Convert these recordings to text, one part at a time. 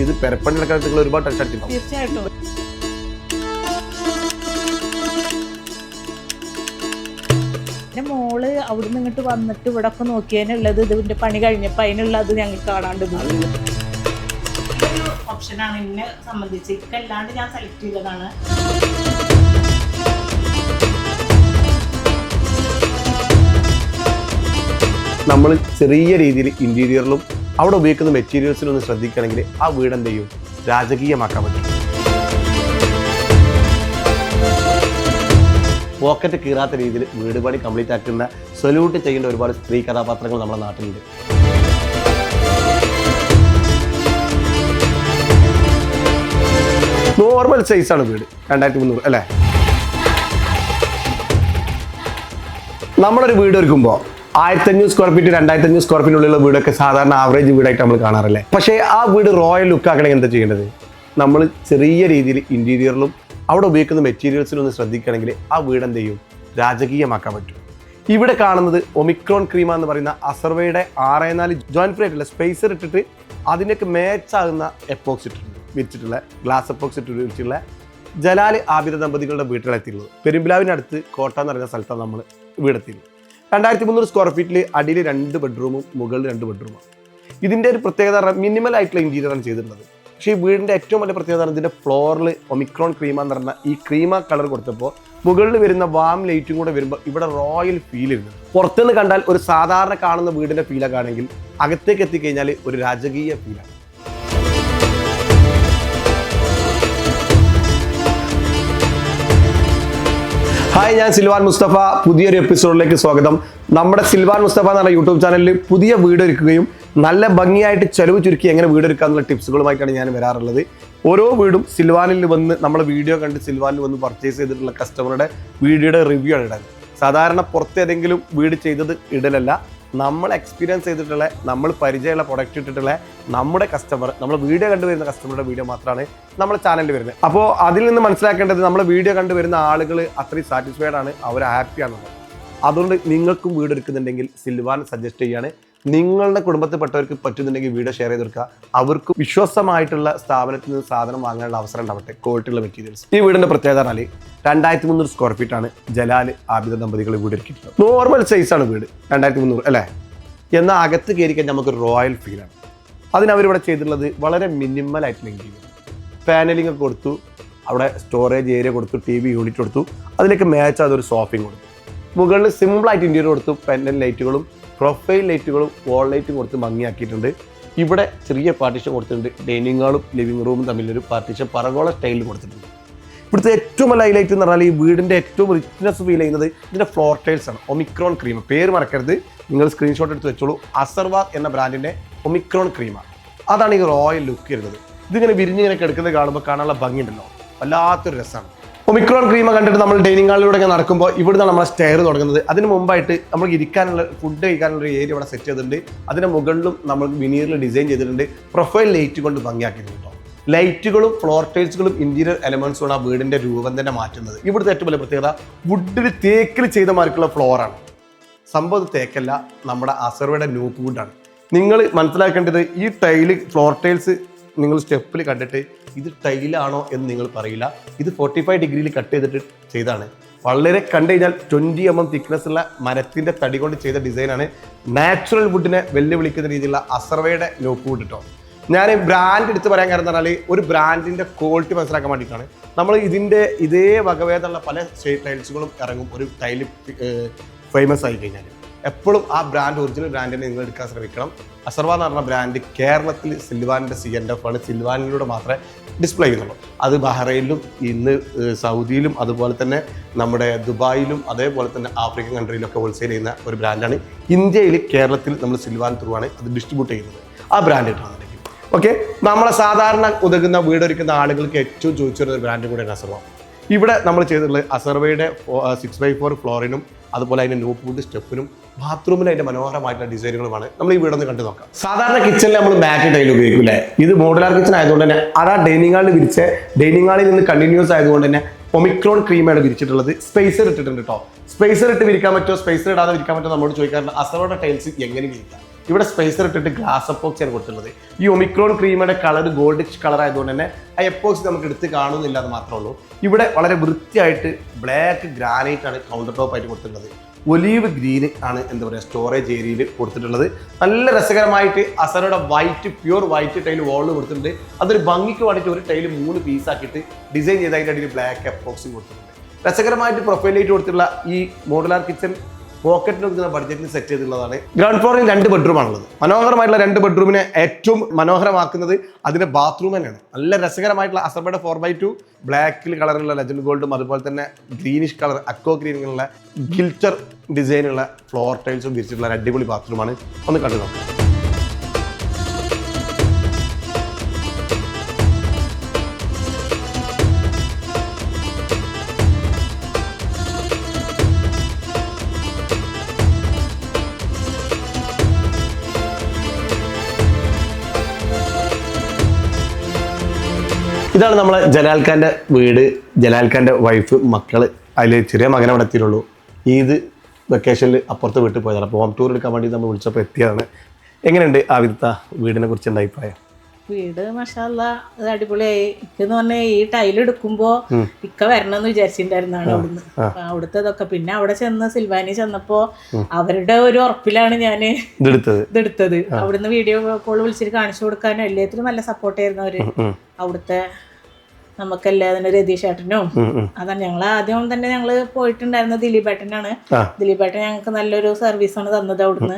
ഇത് പെരപ്പണി നടക്കാനായിട്ട് നിങ്ങൾ ഒരുപാട് ടെൻഷൻ അടിച്ചിട്ടുണ്ടാവും തീർച്ചയായിട്ടും. എന്റെ മോൾ അവിടുന്ന് ഇങ്ങോട്ട് വന്നിട്ട് ഇവിടെ ഒക്കെ നോക്കിയതിനുള്ളത് ഇതിന്റെ പണി കഴിഞ്ഞപ്പോ അതിനുള്ളത് ഞങ്ങൾ കാണാണ്ട് പോയി ഓപ്ഷനാണ് എന്നെ സംബന്ധിച്ച്. ഇക്കല്ലാണ്ട് ഞാൻ സെലക്ട് ചെയ്തതാണ്. നമ്മൾ ചെറിയ രീതിയിൽ ഇന്റീരിയറിലും അവിടെ ഉപയോഗിക്കുന്ന മെറ്റീരിയൽസിനൊന്ന് ശ്രദ്ധിക്കുകയാണെങ്കിൽ ആ വീട് എന്ത് ചെയ്യും? രാജകീയമാക്കാൻ പറ്റും. പോക്കറ്റ് കീറാത്ത രീതിയിൽ വീട് പണി കംപ്ലീറ്റ് ആക്കുന്ന സൊല്യൂട്ട് ചെയ്യേണ്ട ഒരുപാട് സ്ത്രീ കഥാപാത്രങ്ങൾ നമ്മുടെ നാട്ടിലുണ്ട്. നോർമൽ സൈസാണ് വീട്. രണ്ടായിരത്തി മുന്നൂറ് അല്ലേ? നമ്മളൊരു വീട് ഒരുക്കുമ്പോൾ ആയിരത്തി അഞ്ഞൂറ് സ്ക്വയർ ഫീറ്റ് രണ്ടായിരത്തി അഞ്ഞൂറ് സ്ക്വയർ ഫീറ്റിനുള്ളിലുള്ള വീടൊക്കെ സാധാരണ ആവറേജ് വീടായിട്ട് നമ്മൾ കാണാറില്ലേ? പക്ഷേ ആ വീട് റോയൽ ലുക്ക് ആക്കണമെങ്കിൽ എന്താ ചെയ്യേണ്ടത്? നമ്മൾ ചെറിയ രീതിയിൽ ഇന്റീരിയറിലും അവിടെ ഉപയോഗിക്കുന്ന മെറ്റീരിയൽസിലും ഒന്ന് ശ്രദ്ധിക്കുകയാണെങ്കിൽ ആ വീട് എന്ത് ചെയ്യും? രാജകീയമാക്കാൻ പറ്റും. ഇവിടെ കാണുന്നത് ഒമിക്രോൺ ക്രീമ എന്ന് പറയുന്ന അസർവയുടെ ആറ് നാല് ജോയിന്റ് ഫ്രീ ആയിട്ടുള്ള സ്പേസർ ഇട്ടിട്ട് അതിനൊക്കെ മാച്ച് ആകുന്ന എപ്പോക്സ് ഇട്ടിട്ടുണ്ട്. വിരിച്ചിട്ടുള്ള ഗ്ലാസ് എപ്പോക്സ് ഇട്ട് വിരിച്ചിട്ടുള്ള ജലാൽ ആബിദ ദമ്പതികളുടെ വീട്ടിലെത്തിയുള്ളത് പെരുമ്പിലാവിനടുത്ത് കോട്ട എന്ന് പറയുന്ന സ്ഥലത്താണ് നമ്മൾ വീടെത്തിയത് രണ്ടായിരത്തി മുന്നൂറ് സ്ക്വയർ ഫീറ്റിൽ അടിയിൽ രണ്ട് ബെഡ്റൂമും മുകളിൽ രണ്ട് ബെഡ്റൂമാണ് ഇതിന്റെ ഒരു പ്രത്യേകത മിനിമൽ ആയിട്ടുള്ള ഇന്റീരിയറാണ് ചെയ്തിട്ടുള്ളത്. പക്ഷേ ഈ വീടിന്റെ ഏറ്റവും വലിയ പ്രത്യേകത ഇതിന്റെ ഫ്ലോറിൽ ഒമിക്രോൺ ക്രീമ എന്ന് പറഞ്ഞ ഈ ക്രീമ കളർ കൊടുത്തപ്പോൾ മുകളിൽ വരുന്ന വാം ലൈറ്റും കൂടെ വരുമ്പോൾ ഇവിടെ റോയൽ ഫീൽ ഇരുന്നു പുറത്തുനിന്ന് കണ്ടാൽ ഒരു സാധാരണ കാണുന്ന വീടിന്റെ ഫീലൊക്കെ ആണെങ്കിൽ അകത്തേക്ക് എത്തിക്കഴിഞ്ഞാൽ ഒരു രാജകീയ ഫീലാണ് ഹായ് ഞാൻ സിൽവാൻ മുസ്തഫ. പുതിയൊരു എപ്പിസോഡിലേക്ക് സ്വാഗതം. നമ്മുടെ സിൽവാൻ മുസ്തഫ എന്ന യൂട്യൂബ് ചാനലിൽ പുതിയ വീട് ഒരുക്കുകയും നല്ല ഭംഗിയായിട്ട് ചെലവ് ചുരുക്കി എങ്ങനെ വീട് ഒരുക്കാന്നുള്ള ടിപ്സുകളുമായിട്ടാണ് ഞാൻ വരാറുള്ളത്. ഓരോ വീടും സിൽവാനിൽ വന്ന് നമ്മളെ വീഡിയോ കണ്ട് സിൽവാനിൽ വന്ന് പർച്ചേസ് ചെയ്തിട്ടുള്ള കസ്റ്റമറുടെ വീഡിയോയുടെ റിവ്യൂ ആണ് ഇടാൻ. സാധാരണ പുറത്ത് ഏതെങ്കിലും വീട് ചെയ്തത് ഇടലല്ല. നമ്മൾ എക്സ്പീരിയൻസ് ചെയ്തിട്ടുള്ള നമ്മൾ പരിചയമുള്ള പ്രൊഡക്റ്റ് ഇട്ടിട്ടുള്ള നമ്മുടെ കസ്റ്റമർ നമ്മൾ വീഡിയോ കണ്ടുവരുന്ന കസ്റ്റമറുടെ വീഡിയോ മാത്രമാണ് നമ്മുടെ ചാനലിൽ വരുന്നത്. അപ്പോൾ അതിൽ നിന്ന് മനസ്സിലാക്കേണ്ടത് നമ്മൾ വീഡിയോ കണ്ടുവരുന്ന ആളുകൾ അത്രയും സാറ്റിസ്ഫൈഡ് ആണ് അവർ ഹാപ്പിയാണെന്നുള്ളത് അതുകൊണ്ട് നിങ്ങൾക്കും വീട് എടുക്കുന്നുണ്ടെങ്കിൽ സിൽവാൻ സജസ്റ്റ് ചെയ്യാണ് നിങ്ങളുടെ കുടുംബത്തിൽപ്പെട്ടവർക്ക് പറ്റുന്നുണ്ടെങ്കിൽ വീഡിയോ ഷെയർ ചെയ്ത് കൊടുക്കുക. അവർക്ക് വിശ്വസമായിട്ടുള്ള സ്ഥാപനത്തിൽ നിന്ന് സാധനം വാങ്ങാനുള്ള അവസരം ഉണ്ടാവട്ടെ. ക്വാളിറ്റിയുള്ള മെറ്റീരിയൽസ് ഈ വീടിന്റെ പ്രത്യേകത പറഞ്ഞാൽ രണ്ടായിരത്തി മുന്നൂറ് സ്ക്വയർ ഫീറ്റ് ആണ് ജലാൽ ആബിദ ദമ്പതികൾ വീട് ഒരുക്കിയിട്ടുള്ളത് നോർമൽ സൈസാണ് വീട് രണ്ടായിരത്തി മുന്നൂറ് അല്ലേ? എന്നാൽ അകത്ത് കയറി കഴിഞ്ഞാൽ നമുക്ക് റോയൽ ഫീലാണ് അതിനവരിവിടെ ചെയ്തിട്ടുള്ളത് വളരെ മിനിമൽ ആയിട്ടുള്ള ഇന്റീരിയർ പാനലിംഗ് ഒക്കെ കൊടുത്തു അവിടെ സ്റ്റോറേജ് ഏരിയ കൊടുത്തു ടി വി യൂണിറ്റ് കൊടുത്തു. അതിലേക്ക് മാച്ച് അതൊരു സോഫയും കൊടുത്തു. മുകളിൽ സിമ്പിളായിട്ട് ഇന്റീരിയർ കൊടുത്തു പെൻഡൻ ലൈറ്റുകളും പ്രൊഫൈൽ ലൈറ്റുകളും വോൾ ലൈറ്റും കൊടുത്ത് ഭംഗിയാക്കിയിട്ടുണ്ട്. ഇവിടെ ചെറിയ പാർട്ടീഷൻ കൊടുത്തിട്ടുണ്ട്. ഡൈനിങ് ഹാളും ലിവിംഗ് റൂമും തമ്മിലൊരു പാർട്ടീഷൻ പറകോള സ്റ്റൈലിൽ കൊടുത്തിട്ടുണ്ട്. ഇവിടുത്തെ ഏറ്റവും നല്ല ഹൈലൈറ്റ് എന്ന് പറഞ്ഞാൽ ഈ വീടിന്റെ ഏറ്റവും റിച്ച്നെസ് ഫീൽ ചെയ്യുന്നത് ഇതിന്റെ ഫ്ലോർ ടൈൽസ് ആണ്. ഒമിക്രോൺ ക്രീം പേര് മറക്കരുത്. നിങ്ങൾ സ്ക്രീൻഷോട്ട് എടുത്ത് വെച്ചോളൂ. അസർവാദ് എന്ന ബ്രാൻഡിന്റെ ഒമിക്രോൺ ക്രീമാണ് അതാണ് ഈ റോയൽ ലുക്ക് വരുന്നത്. ഇതിങ്ങനെ വിരിഞ്ഞിങ്ങനെ കിടക്കുന്നത് കാണുമ്പോൾ കാണാനുള്ള ഭംഗിയുണ്ടല്ലോ. വല്ലാത്തൊരു രസമാണ് ഒമിക്രോൺ ക്രീമ കണ്ടിട്ട് നമ്മൾ ഡൈനിങ് ഹാളിലൂടെ ഇങ്ങനെ നടക്കുമ്പോൾ ഇവിടുന്ന് നമ്മളെ സ്റ്റെയർ തുടങ്ങുന്നത്. അതിന് മുമ്പായിട്ട് നമ്മൾ ഇരിക്കാനുള്ള ഫുഡ് കഴിക്കാനുള്ള ഒരു ഏരിയ ഇവിടെ സെറ്റ് ചെയ്തിട്ടുണ്ട്. അതിന് മുകളിലും നമ്മൾ വിനീറിൽ ഡിസൈൻ ചെയ്തിട്ടുണ്ട്. പ്രൊഫൈൽ ലൈറ്റ് കൊണ്ട് ഭംഗിയാക്കിയിട്ടുണ്ട് ലൈറ്റുകളും ഫ്ലോർ ടൈൽസുകളും ഇന്റീരിയർ എലമെന്റ്സും ആ വീടിന്റെ രൂപം തന്നെ മാറ്റുന്നത്. ഇവിടുത്തെ ഏറ്റവും വലിയ പ്രത്യേകത വുഡിൽ തേക്കിൽ ചെയ്ത മാർക്കുള്ള ഫ്ലോറാണ് സംഭവം തേക്കല്ല നമ്മുടെ അസർവയുടെ നൂപ്പ് വുഡാണ് നിങ്ങൾ മനസ്സിലാക്കേണ്ടത് ഈ ടൈൽ ഫ്ലോർ ടൈൽസ് നിങ്ങൾ സ്റ്റെപ്പിൽ കണ്ടിട്ട് ഇത് ടൈലാണോ എന്ന് നിങ്ങൾ പറയില്ല. ഇത് ഫോർട്ടി ഫൈവ് ഡിഗ്രിയിൽ കട്ട് ചെയ്തിട്ട് ചെയ്താണ് വളരെ കണ്ടു കഴിഞ്ഞാൽ ട്വന്റി എം എം തിക്നെസ് ഉള്ള മരത്തിന്റെ തടി കൊണ്ട് ചെയ്ത ഡിസൈനാണ് നാച്ചുറൽ വുഡിനെ വെല്ലുവിളിക്കുന്ന രീതിയിലുള്ള അസർവയുടെ ലോക്ക് വുഡ് കേട്ടോ ഞാൻ ബ്രാൻഡ് എടുത്ത് പറയാൻ കാരണം എന്ന് പറഞ്ഞാൽ ഒരു ബ്രാൻഡിന്റെ ക്വാളിറ്റി മനസ്സിലാക്കാൻ വേണ്ടിയിട്ടാണ്. നമ്മൾ ഇതിന്റെ ഇതേ വകഭേദമുള്ള പല ടൈൽസുകളും ഇറങ്ങും. ഒരു ടൈൽ ഫേമസ് ആയി കഴിഞ്ഞാൽ എപ്പോഴും ആ ബ്രാൻഡ് ഒറിജിനൽ ബ്രാൻഡിനെ നിങ്ങൾ എടുക്കാൻ ശ്രമിക്കണം. അസർവ എന്ന് പറഞ്ഞ ബ്രാൻഡ് കേരളത്തിൽ സിൽവാനിന്റെ സി എൻ എഫ് ആണ്. സിൽവാനിലൂടെ മാത്രമേ ഡിസ്പ്ലേ ചെയ്യുന്നുള്ളൂ. അത് ബഹ്റൈനിലും ഇന്ന് സൗദിയിലും അതുപോലെ തന്നെ നമ്മുടെ ദുബായിലും അതേപോലെ തന്നെ ആഫ്രിക്കൻ കൺട്രിയിലൊക്കെ ഹോൾസെയിൽ ചെയ്യുന്ന ഒരു ബ്രാൻഡാണ് ഇന്ത്യയിൽ കേരളത്തിൽ നമ്മൾ സിൽവാൻ ത്രൂ ആണ് അത് ഡിസ്ട്രിബ്യൂട്ട് ചെയ്യുന്നത്. ആ ബ്രാൻഡ് ഇട്ടാണെന്നുണ്ടെങ്കിൽ ഓക്കെ നമ്മളെ സാധാരണ ഉതകുന്ന വീടൊരുക്കുന്ന ആളുകൾക്ക് ഏറ്റവും ചോദിച്ചു വരുന്ന ഒരു ബ്രാൻഡ് കൂടെയാണ് അസർവ. ഇവിടെ നമ്മൾ ചെയ്തിട്ടുള്ളത് അസർവയുടെ സിക്സ് ബൈ ഫോർ ഫ്ലോറിനും അതുപോലെ അതിന്റെ നൂപ്പ് വുഡ് സ്റ്റെപ്പിനും ബാത്റൂമിൽ അതിന്റെ മനോഹരമായിട്ടുള്ള ഡിസൈനുകളുമാണ്. നമ്മൾ ഈ വീടൊന്ന് കണ്ടു നോക്കാം. സാധാരണ കിച്ചണിൽ നമ്മൾ ബാക്ക് ടൈൽ ഉപയോഗിക്കും അല്ലേ? ഇത് മോഡുലാർ കിച്ചൺ ആയതുകൊണ്ട് തന്നെ അത് ആ ഡൈനിങ് ഹാളിൽ വിരിച്ച ഡൈനിങ് ഹാളിൽ നിന്ന് കണ്ടിന്യൂസ് ആയതുകൊണ്ട് തന്നെ ഒമിക്രോൺ ക്രീമാണ് വിരിച്ചിട്ടുള്ളത്. സ്പേസർ ഇട്ടിട്ടുണ്ട് കേട്ടോ സ്പേസർ ഇട്ട് വിരിക്കാൻ പറ്റുമോ? സ്പേസർ ഇടാതെ വിരിക്കാൻ പറ്റുമോ? നമ്മോട് ചോദിക്കാറുണ്ട് അസറോടെ ടൈൽസ് എങ്ങനെ വിരിക്കാം? ഇവിടെ സ്പേസർ ഇട്ടിട്ട് ഗ്ലാസ് എപ്പോക്സ് ആണ് കൊടുത്തിട്ടുള്ളത്. ഈ ഒമിക്രോൺ ക്രീമിന്റെ കളർ ഗോൾഡിഷ് കളർ ആയതുകൊണ്ട് തന്നെ ആ എപ്പോക്സ് നമുക്ക് എടുത്ത് കാണുന്നില്ല എന്ന് മാത്രമേ ഉള്ളൂ. ഇവിടെ വളരെ വൃത്തിയായിട്ട് ബ്ലാക്ക് ഗ്രാനൈറ്റ് ആണ് കൗണ്ടർ ടോപ്പ് ആയിട്ട് കൊടുത്തിട്ടുള്ളത്. ഒലീവ് ഗ്രീൻ ആണ് എന്താ പറയുക സ്റ്റോറേജ് ഏരിയയിൽ കൊടുത്തിട്ടുള്ളത്. നല്ല രസകരമായിട്ട് അസറയുടെ വൈറ്റ് പ്യൂർ വൈറ്റ് ടൈൽ വോളിൽ കൊടുത്തിട്ടുണ്ട്. അതൊരു ഭംഗിക്ക് വേണ്ടിയിട്ട് ഒരു ടൈൽ മൂന്ന് പീസ് ആക്കിയിട്ട് ഡിസൈൻ ചെയ്ത് അതിന്റെ അടിയിൽ ബ്ലാക്ക് എപ്പോക്സും കൊടുത്തിട്ടുണ്ട്. രസകരമായിട്ട് പ്രൊഫൈലായിട്ട് കൊടുത്തിട്ടുള്ള ഈ മോഡുലാർ കിച്ചൺ പോക്കറ്റിന് ഒതുക്കുന്ന ബഡ്ജറ്റിൽ സെറ്റ് ചെയ്തിട്ടുള്ളതാണ്. ഗ്രൗണ്ട് ഫ്ലോറിൽ രണ്ട് ബെഡ്റൂം ആണുള്ളത്. മനോഹരമായിട്ടുള്ള രണ്ട് ബെഡ്റൂമിനെ ഏറ്റവും മനോഹരമാക്കുന്നത് അതിന്റെ ബാത്റൂം തന്നെയാണ്. നല്ല രസകരമായിട്ടുള്ള അസർബയുടെ ഫോർ ബൈ ടു ബ്ലാക്കിൽ കളറിലുള്ള ലെജൻഡ് ഗോൾഡും അതുപോലെ തന്നെ ഗ്രീനിഷ് കളർ അക്കോ ഗ്രീനുള്ള ഗിൽറ്റർ ഡിസൈനുള്ള ഫ്ലോർ ടൈൽസും വിരിച്ചിട്ടുള്ള അടിപൊളി ബാത്റൂമാണ് ഒന്ന് കണ്ടു നോക്കാം. ഇതാണ് നമ്മളെ ജലാൽ ഖാന്റെ വീട് ജലാൽ ഖാന്റെ വൈഫ് മക്കൾ അതിൽ ചെറിയ മകനെ അവിടെ എത്തിയുള്ളൂ ഈദ് വെക്കേഷനിൽ അപ്പുറത്ത് വീട്ടിൽ പോയതാണ്. അപ്പോൾ ഹോം ടൂർ എടുക്കാൻ വേണ്ടി നമ്മൾ വിളിച്ചപ്പോൾ എത്തിയതാണ്. എങ്ങനെയുണ്ട് ആവിദ്യത്ത വീടിനെ കുറിച്ചുള്ള അഭിപ്രായം? വീട് മഷാല്ല അത് അടിപൊളിയായി. ഇക്കെന്ന് പറഞ്ഞാൽ ഈ ടൈൽ എടുക്കുമ്പോ ഇക്ക വരണമെന്ന് വിചാരിച്ചിട്ടുണ്ടായിരുന്നാണ് അവിടുന്ന്. അവിടുത്തെ ഇതൊക്കെ പിന്നെ അവിടെ ചെന്ന് സിൽവാനി ചെന്നപ്പോ അവരുടെ ഒരു ഉറപ്പിലാണ് ഞാൻ ഇതെടുത്തത്. അവിടുന്ന് വീഡിയോ കോൾ വിളിച്ചിട്ട് കാണിച്ചു കൊടുക്കാനും എല്ലാത്തിലും നല്ല സപ്പോർട്ട് ആയിരുന്നു അവർ. അവിടുത്തെ നമുക്കെല്ലാതിനും രതീഷ് ഏട്ടനും. അതാണ് ഞങ്ങൾ ആദ്യം തന്നെ ഞങ്ങൾ പോയിട്ടുണ്ടായിരുന്നത് ദിലീപേട്ടനാണ്. ദിലീപേട്ടൻ ഞങ്ങൾക്ക് നല്ലൊരു സർവീസ് ആണ് തന്നത് അവിടുന്ന്.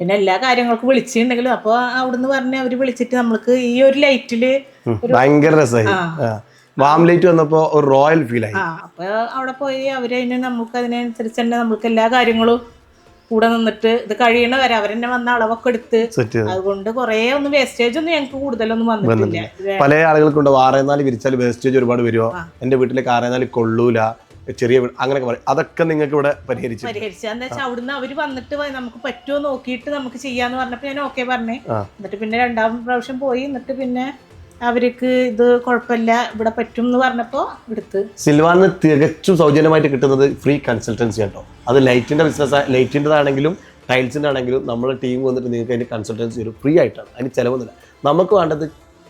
പിന്നെ എല്ലാ കാര്യങ്ങൾക്കും വിളിച്ചിട്ടുണ്ടെങ്കിലും അപ്പൊ അവിടുന്ന് പറഞ്ഞ അവർ വിളിച്ചിട്ട് നമ്മൾക്ക് ഈ ഒരു ലൈറ്റിൽ. ഭയങ്കര രസമായി വാം ലൈറ്റ് വന്നപ്പോൾ ഒരു റോയൽ ഫീൽ ആയി. അപ്പൊ അവിടെ പോയി അവർ അതിന് നമുക്ക് അതിനനുസരിച്ച് തന്നെ നമ്മൾക്ക് എല്ലാ കാര്യങ്ങളും കൂടെ നിന്നിട്ട് ഇത് കഴിയണ വരെ അവരെന്നെ വന്ന അളവൊക്കെ എടുത്ത് അതുകൊണ്ട് കൊറേ ഒന്നും വേസ്റ്റേജ് ഒന്നും ഞങ്ങൾക്ക് കൂടുതലൊന്നും വന്നിട്ടില്ല. പല ആളുകൾക്കുണ്ട് ആറേനാല് വിരിച്ചാൽ വേസ്റ്റേജ് ഒരുപാട് വരുമോ എന്റെ വീട്ടിലേക്ക് ആറേനാല് കൊള്ളൂല. ചെറിയ അങ്ങനെയൊക്കെ പറയും. അതൊക്കെ നിങ്ങൾക്ക് ഇവിടെ പരിഹരിച്ചു. പരിഹരിച്ചു എന്താ വെച്ചാൽ അവിടുന്ന് അവർ വന്നിട്ട് നമുക്ക് പറ്റുമോ നോക്കിയിട്ട് നമുക്ക് ചെയ്യാന്ന് പറഞ്ഞപ്പോ ഞാൻ ഓക്കെ പറഞ്ഞേ. എന്നിട്ട് പിന്നെ രണ്ടാം പ്രാവശ്യം പോയി. എന്നിട്ട് പിന്നെ അവർക്ക് ഇത് കുഴപ്പമില്ല ഇവിടെ പറ്റും എന്ന് പറഞ്ഞപ്പോ എടുത്ത്. സിൽവാന്ന് തികച്ചും സൗജന്യമായിട്ട് കിട്ടുന്നത് ഫ്രീ കൺസൾട്ടൻസി കേട്ടോ അത് ലൈറ്റിന്റെ ബിസിനസ് ലൈറ്റിന്റെ ആണെങ്കിലും ടൈൽസിന്റെ ആണെങ്കിലും നമ്മുടെ ടീം വന്നിട്ട് നിങ്ങൾക്ക് അതിന്റെ കൺസൾട്ടൻസി ഒരു ഫ്രീ ആയിട്ടാണ്. അതിന് ചിലവൊന്നുമില്ല. നമുക്ക് വേണ്ടത്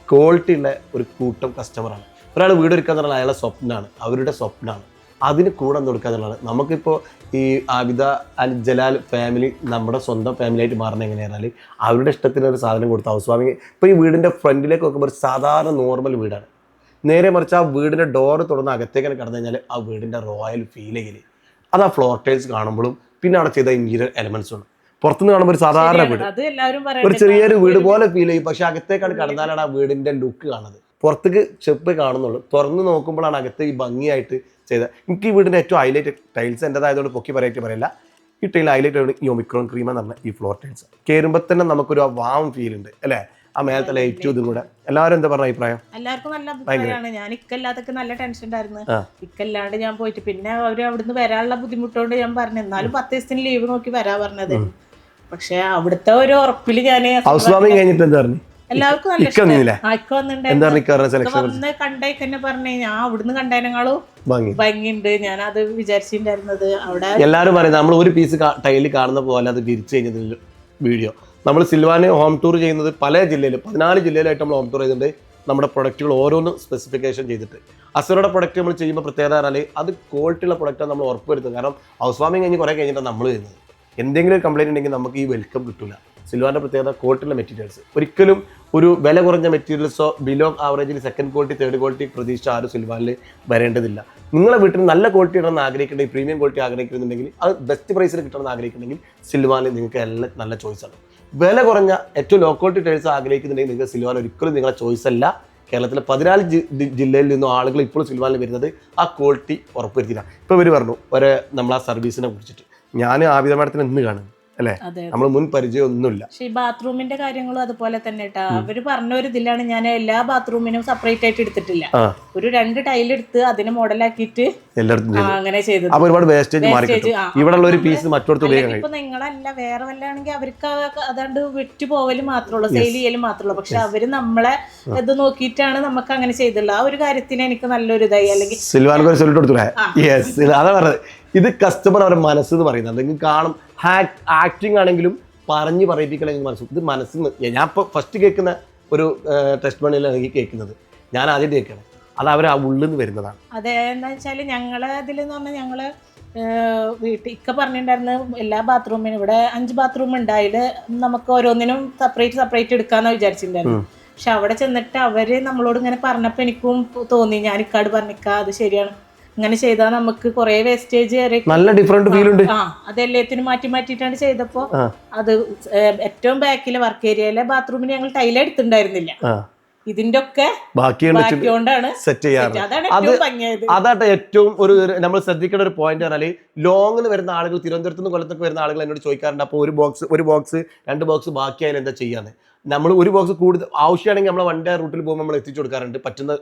ക്വാളിറ്റി ഉള്ള ഒരു കൂട്ടം കസ്റ്റമറാണ് ഒരാൾ വീട് എന്ന് പറഞ്ഞാൽ അയാളെ സ്വപ്നമാണ് അവരുടെ സ്വപ്നമാണ് അതിന് കൂടെ കൊടുക്കുക എന്നുള്ളതാണ് നമുക്കിപ്പോൾ ഈ ആബിദ അൽ ജലാൽ ഫാമിലി നമ്മുടെ സ്വന്തം ഫാമിലി ആയിട്ട് മാറുന്നത് എങ്ങനെയാണെന്നാൽ അവരുടെ ഇഷ്ടത്തിന് ഒരു സാധനം കൊടുത്ത ഹൗസ് വാമിങ് ഇപ്പോൾ ഈ വീടിന്റെ ഫ്രണ്ടിലേക്ക് നോക്കുമ്പോൾ ഒരു സാധാരണ നോർമൽ വീടാണ്. നേരെ മറിച്ച് ആ വീടിന്റെ ഡോറ് തുറന്ന് അകത്തേക്കാണ് കടന്നു കഴിഞ്ഞാൽ ആ വീടിന്റെ റോയൽ ഫീൽ ചെയ്യൽ അത് ആ ഫ്ലോർ ടൈൽസ് കാണുമ്പോഴും പിന്നെ അവിടെ ചെയ്ത ഇന്റീരിയർ എലമെന്റ്സും ആണ് പുറത്തുനിന്ന് കാണുമ്പോൾ ഒരു സാധാരണ വീട്. ഒരു ചെറിയൊരു വീട് പോലെ ഫീൽ ചെയ്യും. പക്ഷേ അകത്തേക്കാണ് കടന്നാലാണ് ആ വീടിന്റെ ലുക്ക് കാണുന്നത്. പുറത്തേക്ക് ചെപ്പ് കാണുന്നുള്ളൂ. തുറന്ന് നോക്കുമ്പോഴാണ് അകത്ത് ഈ ഭംഗിയായിട്ട് ചെയ്തത് എനിക്ക് ഈ വീടിന്റെ ഏറ്റവും ഹൈലൈറ്റ് ടൈൽസ് എന്റെതായതുകൊണ്ട് പൊക്കി പറയായിട്ട് പറയില്ല. ഈ ടൈൽ ഹൈലൈറ്റ് ഈ ഒമിക്രോൺ ക്രീം എന്ന് പറഞ്ഞ ഈ ഫ്ലോർ ടൈൽസ് കയറുമ്പോൾ തന്നെ നമുക്കൊരു വാം ഫീൽ ഉണ്ട് അല്ലേ? ആ മേലത്തെ ലൈറ്റും ഇതും കൂടെ എല്ലാവരും എന്താ പറഞ്ഞ അഭിപ്രായം? എല്ലാവർക്കും നല്ല അഭിപ്രായമാണ്. ഞാൻ ഇക്കല്ലാത്തൊക്കെ നല്ല ടെൻഷൻ ഉണ്ടായിരുന്നു. ഇക്കല്ലാണ്ട് ഞാൻ പോയിട്ട് പിന്നെ അവർ അവിടുന്ന് വരാനുള്ള ബുദ്ധിമുട്ടുകൊണ്ട് ഞാൻ പറഞ്ഞു എന്നാലും പത്ത് ദിവസത്തിന് ലീവ് നോക്കി വരാ പറഞ്ഞത്. പക്ഷെ അവിടുത്തെ ഒരു ഉറപ്പിൽ ഞാൻ ഹൗസ് വാമിങ് കഴിഞ്ഞിട്ട് എന്താ പറഞ്ഞു? എല്ലാവർക്കും നല്ല. എന്താ പറഞ്ഞ വന്ന് ഞാൻ അവിടുന്ന് കണ്ടതിനേക്കാളും ഭംഗി. ഭംഗിയുണ്ട്. ഞാൻ അത് വിചാരിച്ചിട്ടുണ്ടായിരുന്നത്. അവിടെ എല്ലാവരും പറയുന്നത് നമ്മൾ ഒരു പീസ് ടൈലിൽ കാണുന്ന പോലെ അത് തിരിച്ചു കഴിഞ്ഞതിൽ വീഡിയോ നമ്മൾ സിൽവാനെ ഹോം ടൂർ ചെയ്യുന്നത് പല ജില്ലയിൽ പതിനാല് ജില്ലയിലായിട്ട് നമ്മൾ ഹോം ടൂർ ചെയ്തിട്ടുണ്ട്. നമ്മുടെ പ്രൊഡക്റ്റുകൾ ഓരോന്നും സ്പെസിഫിക്കേഷൻ ചെയ്തിട്ട്. അസുറയുടെ പ്രൊഡക്റ്റ് നമ്മൾ ചെയ്യുമ്പോൾ പ്രത്യേകത പറഞ്ഞാൽ അത് ക്വാളിറ്റി ഉള്ള പ്രൊഡക്റ്റാണ് നമ്മൾ ഉറപ്പ് വരുത്തുന്നത്. കാരണം ഹൗസ് വാമിങ് കഴിഞ്ഞ് കുറേ കഴിഞ്ഞിട്ടാണ് നമ്മൾ ചെയ്യുന്നത് എന്തെങ്കിലും കംപ്ലൈന്റ് ഉണ്ടെങ്കിൽ നമുക്ക് ഈ വെൽക്കം കിട്ടില്ല സിൽവാന്റെ പ്രത്യേകത ക്വാളിറ്റിയുള്ള മെറ്റീരിയൽസ് ഒരിക്കലും ഒരു വില കുറഞ്ഞ മെറ്റീരിയൽസോ ബിലോ ആവറേജിൽ സെക്കൻഡ് ക്വാളിറ്റി തേർഡ് ക്വാളിറ്റി പ്രതീക്ഷിച്ച ആരും സിൽവാറിൽ വരേണ്ടതില്ല. നിങ്ങളെ വീട്ടിൽ നല്ല ക്വാളിറ്റി ഇടണം ആഗ്രഹിക്കേണ്ടത് പ്രീമിയം ക്വാളിറ്റി ആഗ്രഹിക്കുന്നുണ്ടെങ്കിൽ അത് ബെസ്റ്റ് പ്രൈസിൽ കിട്ടണം ആഗ്രഹിക്കുന്നുണ്ടെങ്കിൽ സിൽവാനിൽ നിങ്ങൾക്ക് എല്ലാം നല്ല ചോയ്സാണ് വില കുറഞ്ഞ ഏറ്റവും ലോ ക്വാളിറ്റി ടൈൽസ് ആഗ്രഹിക്കുന്നുണ്ടെങ്കിൽ നിങ്ങൾക്ക് സിൽവാൻ ഒരിക്കലും നിങ്ങളെ ചോയ്സ് അല്ല. കേരളത്തിലെ പതിനാല് ജില്ലയിൽ നിന്നും ആളുകൾ ഇപ്പോഴും സിൽവാനിൽ വരുന്നത് ആ ക്വാളിറ്റി ഉറപ്പുവരുത്തിയില്ല ഇപ്പോൾ ഇവർ പറഞ്ഞു ഒരു നമ്മളാ സർവീസിനെ കുറിച്ചിട്ട്. ഞാൻ ആവിധ മാഡത്തിന് ഇന്ന് കാണും. അല്ലേ? നമ്മൾ മുൻ പരിചയം ഒന്നുമില്ല പക്ഷെ ബാത്റൂമിന്റെ കാര്യങ്ങളും അതുപോലെ തന്നെ കേട്ടാ അവർ പറഞ്ഞ ഒരു ഇതിലാണ് ഞാൻ എല്ലാ ബാത്റൂമിനും സെപ്പറേറ്റ് ആയിട്ട് എടുത്തിട്ടില്ല. ഒരു രണ്ട് ടൈൽ എടുത്ത് അതിനെ മോഡലാക്കിയിട്ട് എല്ലായിടത്തും ആ, അങ്ങനെ ചെയ്തത്. അപ്പോൾ ഒരുപാട് വേസ്റ്റേജ് ഇവിടെ ഉള്ള ഒരു പീസ് മറ്റൊടത്ത് ഉപയോഗിക്കാൻ കഴിയും. ഇപ്പൊ നിങ്ങളല്ല വേറെ വല്ലാണെങ്കിൽ അവർക്ക് അതാണ്ട് വിറ്റ് പോവൽ മാത്രമേ ഉള്ളൂ സെയിൽ ചെയ്യൽ മാത്രമേ ഉള്ളൂ പക്ഷെ അവർ നമ്മളെ ഇത് നോക്കിയിട്ടാണ് നമുക്ക് അങ്ങനെ ചെയ്തുള്ളത് ആ ഒരു കാര്യത്തിന് എനിക്ക് നല്ലൊരു ഇതായി. അല്ലെങ്കിൽ സിൽവാൻ ഒരു സൊല്ലിട്ട് കൊടുത്തൂടെ? യെസ് അതാ പറഞ്ഞത്. ഇത് കസ്റ്റമർ അവരുടെ മനസ്സ് എന്ന് പറയുന്നത്. എന്തെങ്കിലും കാണും. ആക്ടിങ് ആണെങ്കിലും പറഞ്ഞ് പറയിപ്പിക്കണമെങ്കിൽ മനസ്സിൽ ഇത് മനസ്സിൽ നിന്ന് ഞാൻ ഇപ്പോൾ ഫസ്റ്റ് കേൾക്കുന്ന ഒരു ടെസ്റ്റ് മണിയിലാണ് ഈ കേൾക്കുന്നത്. ഞാൻ ആദ്യം കേൾക്കണം അത് അവർ ആ ഉള്ളിൽ നിന്ന് വരുന്നതാണ്. അതെ എന്താ വെച്ചാൽ ഞങ്ങൾ എന്ന് പറഞ്ഞാൽ ഞങ്ങൾ വീട്ടിൽ ഇക്ക പറഞ്ഞിട്ടുണ്ടായിരുന്നു എല്ലാ ബാത്റൂമിനും ഇവിടെ അഞ്ച് ബാത്റൂം ഉണ്ടായി നമുക്ക് ഓരോന്നിനും സെപ്പറേറ്റ് സെപ്പറേറ്റ് എടുക്കാന്ന് വിചാരിച്ചിട്ടുണ്ടായിരുന്നു. പക്ഷെ അവിടെ ചെന്നിട്ട് അവർ നമ്മളോട് ഇങ്ങനെ പറഞ്ഞപ്പോൾ എനിക്കും തോന്നി. ഞാൻ ഇക്കാട് പറഞ്ഞിക്ക അത് ശരിയാണ്. ഇങ്ങനെ ചെയ്താൽ നമുക്ക് കുറെ വേസ്റ്റേജ് നല്ല ഡിഫറെന്റ് ഫീൽ ഉണ്ട്. ആ അത് എല്ലാത്തിനും മാറ്റി മാറ്റിയിട്ടാണ് ചെയ്തപ്പോ. അത് ഏറ്റവും ബാക്കിലെ വർക്ക് ഏരിയയിലെ ബാത്റൂമിന് ഞങ്ങൾ ടൈൽ എടുത്തിട്ടുണ്ടായിരുന്നില്ല. ഇതിന്റെ ഒക്കെ ബാക്കിയുള്ള ബാക്കി സെറ്റ് ചെയ്യാറ്. അതാട്ടെ ഏറ്റവും ഒരു ഒരു നമ്മൾ ശ്രദ്ധിക്കേണ്ട ഒരു പോയിന്റ് പറഞ്ഞാൽ ലോങ്ങിൽ വരുന്ന ആളുകൾ തിരുവനന്തപുരത്ത് നിന്ന് കൊല്ലത്തൊക്കെ വരുന്ന ആളുകൾ എന്നോട് ചോദിക്കാറുണ്ട് അപ്പോൾ ഒരു ബോക്സ് ഒരു ബോക്സ് രണ്ട് ബോക്സ് ബാക്കിയായാലും എന്താ ചെയ്യാന്ന്? നമ്മൾ ഒരു ബോക്സ് കൂടുതൽ ആവശ്യമാണെങ്കിൽ നമ്മൾ വൺ ഡേ റൂട്ടിൽ പോകുമ്പോൾ നമ്മൾ എത്തിച്ചു കൊടുക്കാറുണ്ട്. പറ്റുന്ന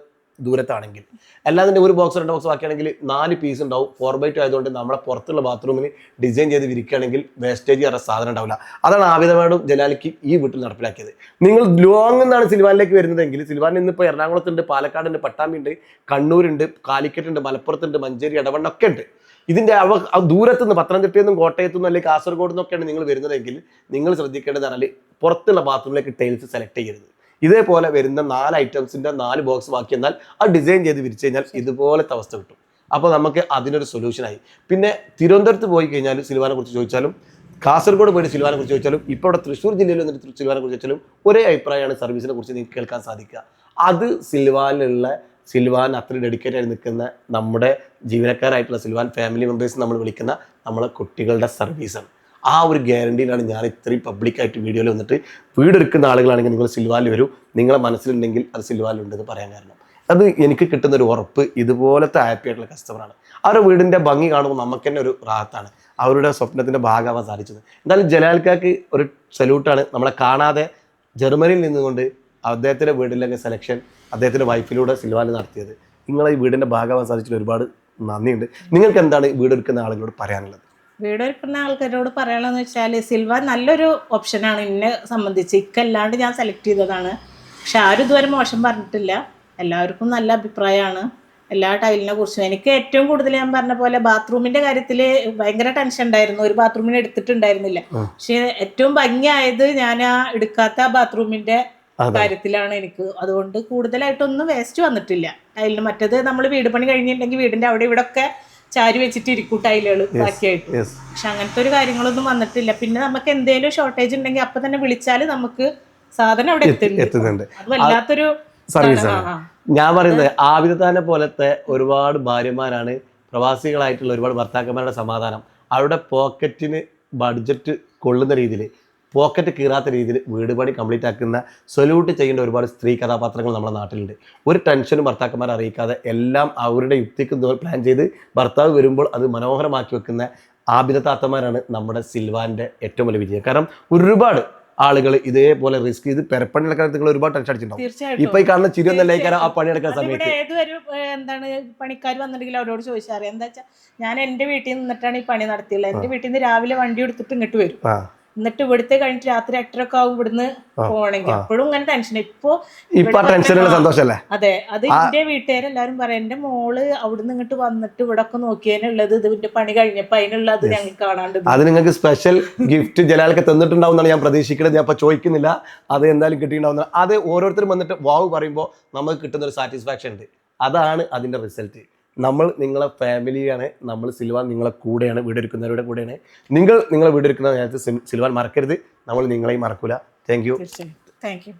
ദൂരത്താണെങ്കിൽ. അല്ലാതെ ഒരു ബോക്സ് രണ്ട് ബോക്സ് ബാക്കിയാണെങ്കിൽ നാല് പീസ് ഉണ്ടാവും. ഫോർ ബൈ ടു ആയതുകൊണ്ട് നമ്മളെ പുറത്തുള്ള ബാത്റൂമിൽ ഡിസൈൻ ചെയ്ത് വിരിക്കുകയാണെങ്കിൽ വേസ്റ്റേജ് പറഞ്ഞ സാധനം ഉണ്ടാവില്ല. അതാണ് ആവിധമായിട്ടും ജലാലിക്ക് ഈ വീട്ടിൽ നടപ്പിലാക്കിയത്. നിങ്ങൾ ലോങ് എന്നാണ് സിൽവാനിലേക്ക് വരുന്നതെങ്കിൽ സിൽവാനിൽ നിന്ന് ഇപ്പോൾ എറണാകുളത്തുണ്ട് പാലക്കാടുണ്ട് പട്ടാമ്പിയുണ്ട് കണ്ണൂരുണ്ട് കാലിക്കറ്റുണ്ട് മലപ്പുറത്തുണ്ട് മഞ്ചേരി ഇടവണ്ണ ഒക്കെ ഉണ്ട്. ഇതിന്റെ അവ ആ ദൂരത്ത് നിന്ന് പത്തനംതിട്ടയിൽ നിന്നും കോട്ടയത്തു നിന്നും അല്ലെങ്കിൽ കാസർഗോഡ് നിന്നൊക്കെയാണ് നിങ്ങൾ വരുന്നതെങ്കിൽ നിങ്ങൾ ശ്രദ്ധിക്കേണ്ടത് പറഞ്ഞാൽ പുറത്തുള്ള ബാത്റൂമിലേക്ക് ടൈൽസ് സെലക്ട് ചെയ്യരുത്. ഇതേപോലെ വരുന്ന നാല് ഐറ്റംസിന്റെ നാല് ബോക്സ് ബാക്കി എന്നാൽ അത് ഡിസൈൻ ചെയ്ത് വിരിച്ചു കഴിഞ്ഞാൽ ഇതുപോലത്തെ അവസ്ഥ കിട്ടും. അപ്പോൾ നമുക്ക് അതിനൊരു സൊല്യൂഷനായി പിന്നെ തിരുവനന്തപുരത്ത് പോയി കഴിഞ്ഞാൽ സിൽവാനെ കുറിച്ച് ചോദിച്ചാലും കാസർഗോഡ് പോയിട്ട് സിൽവാനെ കുറിച്ച് ചോദിച്ചാലും ഇപ്പോൾ ഇവിടെ തൃശ്ശൂർ ജില്ലയിൽ വന്നിട്ട് സിൽവാനെ കുറിച്ച് ചോദിച്ചാലും ഒരേ അഭിപ്രായമാണ് സർവീസിനെ കുറിച്ച് നിങ്ങൾക്ക് കേൾക്കാൻ സാധിക്കുക. അത് സിൽവാനിലുള്ള സിൽവാൻ അത്ര ഡെഡിക്കേറ്റ് ആയി നിൽക്കുന്ന നമ്മുടെ ജീവനക്കാരായിട്ടുള്ള സിൽവാൻ ഫാമിലി മെമ്പേഴ്സ് നമ്മൾ വിളിക്കുന്ന നമ്മളെ കുട്ടികളുടെ സർവീസാണ് ആ ഒരു ഗ്യാരണ്ടിയിലാണ് ഞാൻ ഇത്രയും പബ്ലിക്കായിട്ട് വീഡിയോയിൽ വന്നിട്ട് വീടെടുക്കുന്ന ആളുകളാണെങ്കിൽ നിങ്ങൾ സിൽവാലി വരൂ. നിങ്ങളെ മനസ്സിലുണ്ടെങ്കിൽ അത് സിൽവാനിലുണ്ടെന്ന് പറയാൻ കാരണം. അത് എനിക്ക് കിട്ടുന്ന ഒരു ഉറപ്പ് ഇതുപോലത്തെ ഹാപ്പി ആയിട്ടുള്ള കസ്റ്റമറാണ് അവരുടെ വീടിന്റെ ഭംഗി കാണുമ്പോൾ നമുക്ക് തന്നെ ഒരു റാഹത്താണ്. അവരുടെ സ്വപ്നത്തിന്റെ ഭാഗമാവാൻ സാധിച്ചത്. എന്തായാലും ജലാൽക്കാക്ക് ഒരു സല്യൂട്ടാണ് നമ്മളെ കാണാതെ ജർമ്മനിയിൽ നിന്നുകൊണ്ട് അദ്ദേഹത്തിന്റെ വീടിലൊക്കെ സെലക്ഷൻ അദ്ദേഹത്തിന്റെ വൈഫിലൂടെ സിൽവാനിൽ നടത്തിയത്. നിങ്ങളെ ഈ വീടിന്റെ ഭാഗമാവാൻ സാധിച്ചതിൽ ഒരുപാട് നന്ദിയുണ്ട്. നിങ്ങൾക്ക് എന്താണ് വീടെടുക്കുന്ന ആളുകളോട് പറയാനുള്ളത്? വീടൊരുക്കുന്ന ആൾക്കാരോട് പറയാനുള്ളതെന്ന് വെച്ചാൽ സിൽവ നല്ലൊരു ഓപ്ഷനാണ് എന്നെ സംബന്ധിച്ച്. ഇക്കല്ലാണ്ട് ഞാൻ സെലക്ട് ചെയ്തതാണ്. പക്ഷെ ആരും ഇതുവരെ മോശം പറഞ്ഞിട്ടില്ല. എല്ലാവർക്കും നല്ല അഭിപ്രായമാണ്. എല്ലാ ടൈലിനെ കുറിച്ചും. എനിക്ക് ഏറ്റവും കൂടുതൽ ഞാൻ പറഞ്ഞ പോലെ ബാത്റൂമിന്റെ കാര്യത്തിൽ ഭയങ്കര ടെൻഷൻ ഉണ്ടായിരുന്നു. ഒരു ബാത്റൂമിന് എടുത്തിട്ടുണ്ടായിരുന്നില്ല. പക്ഷേ ഏറ്റവും ഭംഗിയായത് ഞാൻ ആ എടുക്കാത്ത ആ ബാത്റൂമിന്റെ കാര്യത്തിലാണ് എനിക്ക്. അതുകൊണ്ട് കൂടുതലായിട്ടൊന്നും വേസ്റ്റ് വന്നിട്ടില്ല. ടൈലിന് മറ്റേത് നമ്മൾ വീട് പണി കഴിഞ്ഞിട്ടുണ്ടെങ്കിൽ വീടിന്റെ അവിടെ ഇവിടെ ഒക്കെ ചാരി വെച്ചിട്ട് ഇരിക്കും ടൈലുകൾ ബാക്കിയായിട്ട്. പക്ഷെ അങ്ങനത്തെ ഒരു കാര്യങ്ങളൊന്നും വന്നിട്ടില്ല. പിന്നെ നമുക്ക് എന്തെങ്കിലും ഷോർട്ടേജ് ഉണ്ടെങ്കിൽ അപ്പൊ തന്നെ വിളിച്ചാൽ നമുക്ക് സാധനം അവിടെ എത്തുന്നുണ്ട്. വല്ലാത്തൊരു സർവീസ് ആണ് ഞാൻ പറയുന്നത് ആബിദത്താനെ പോലത്തെ ഒരുപാട് ഭാര്യമാരാണ് പ്രവാസികളായിട്ടുള്ള ഒരുപാട് ഭർത്താക്കന്മാരുടെ സമാധാനം. അവരുടെ പോക്കറ്റിന് ബഡ്ജറ്റ് കൊള്ളുന്ന രീതിയിൽ പോക്കറ്റ് കീറാത്ത രീതിയിൽ വീട് പണി കംപ്ലീറ്റ് ആക്കുന്ന സൊല്യൂട്ട് ചെയ്യേണ്ട ഒരുപാട് സ്ത്രീ കഥാപാത്രങ്ങൾ നമ്മുടെ നാട്ടിലുണ്ട്. ഒരു ടെൻഷനും ഭർത്താക്കന്മാരെ അറിയിക്കാതെ എല്ലാം അവരുടെ യുക്തിക്ക് പ്ലാൻ ചെയ്ത് ഭർത്താവ് വരുമ്പോൾ അത് മനോഹരമാക്കി വെക്കുന്ന ആബിദത്താത്തമാരാണ് നമ്മുടെ സിൽവാന്റെ ഏറ്റവും വലിയ വിജയം. കാരണം ഒരുപാട് ആളുകൾ ഇതേപോലെ റിസ്ക് ചെയ്ത് പെരപ്പണി നടക്കാൻ നിങ്ങൾ ഒരുപാട് ടെൻഷൻ അടിച്ചിട്ടുണ്ടാവും. ഇപ്പൊ ഈ കാണുന്ന ചിരി ഒന്നല്ലേ ആ പണിയെടുക്കുന്ന നടക്കാൻ സമയത്ത്. ഏതൊരു എന്താണ് പണിക്കാർ വന്നിട്ടുണ്ടെങ്കിൽ അവരോട് ചോദിച്ചറിയാം എന്താ വെച്ചാൽ ഞാൻ എന്റെ വീട്ടിൽ നിന്നിട്ടാണ് ഈ പണി നടത്തിയുള്ളത്. എന്റെ വീട്ടിൽ നിന്ന് രാവിലെ വണ്ടി എടുത്തിട്ട് ഇങ്ങോട്ട് വരും. എന്നിട്ട് ഇവിടുത്തെ കഴിഞ്ഞിട്ട് രാത്രി എട്ടരൊക്കെ ആവും ഇവിടുന്ന് പോകണമെങ്കിൽ. എപ്പോഴും ഇങ്ങനെ ടെൻഷൻ ഇപ്പൊ സന്തോഷല്ലേ? അതെ. അത് എന്റെ വീട്ടുകാരെല്ലാരും പറയാം എന്റെ മോൾ അവിടുന്ന് ഇങ്ങോട്ട് വന്നിട്ട് ഇവിടെ ഒക്കെ നോക്കിയതിനുള്ളത് ഇതിന്റെ പണി കഴിഞ്ഞപ്പോ അതിനുള്ളത് ഞങ്ങൾക്ക് കാണാണ്ട്. അത് നിങ്ങൾക്ക് സ്പെഷ്യൽ ഗിഫ്റ്റ് ജലാലൊക്കെ തന്നിട്ടുണ്ടാവും എന്നാണ് ഞാൻ പ്രതീക്ഷിക്കുന്നത്. ഞാൻ ചോദിക്കുന്നില്ല. അത് എന്തായാലും കിട്ടിയിട്ടുണ്ടാവുന്ന അത് ഓരോരുത്തരും വന്നിട്ട് വാവ് പറയുമ്പോൾ നമുക്ക് കിട്ടുന്ന ഒരു സാറ്റിസ്ഫാക്ഷൻ ഉണ്ട്. അതാണ് അതിന്റെ റിസൾട്ട് നമ്മൾ നിങ്ങളെ ഫാമിലിയാണ് നമ്മൾ സിൽവാൻ നിങ്ങളെ കൂടെയാണ് വീടൊരുക്കുന്നവരുടെ കൂടെയാണ്. നിങ്ങൾ നിങ്ങളെ വീടൊരുക്കുന്ന നേരത്തെ സിൽവാൻ മറക്കരുത്. നമ്മൾ നിങ്ങളെയും മറക്കൂല. Thank you thank you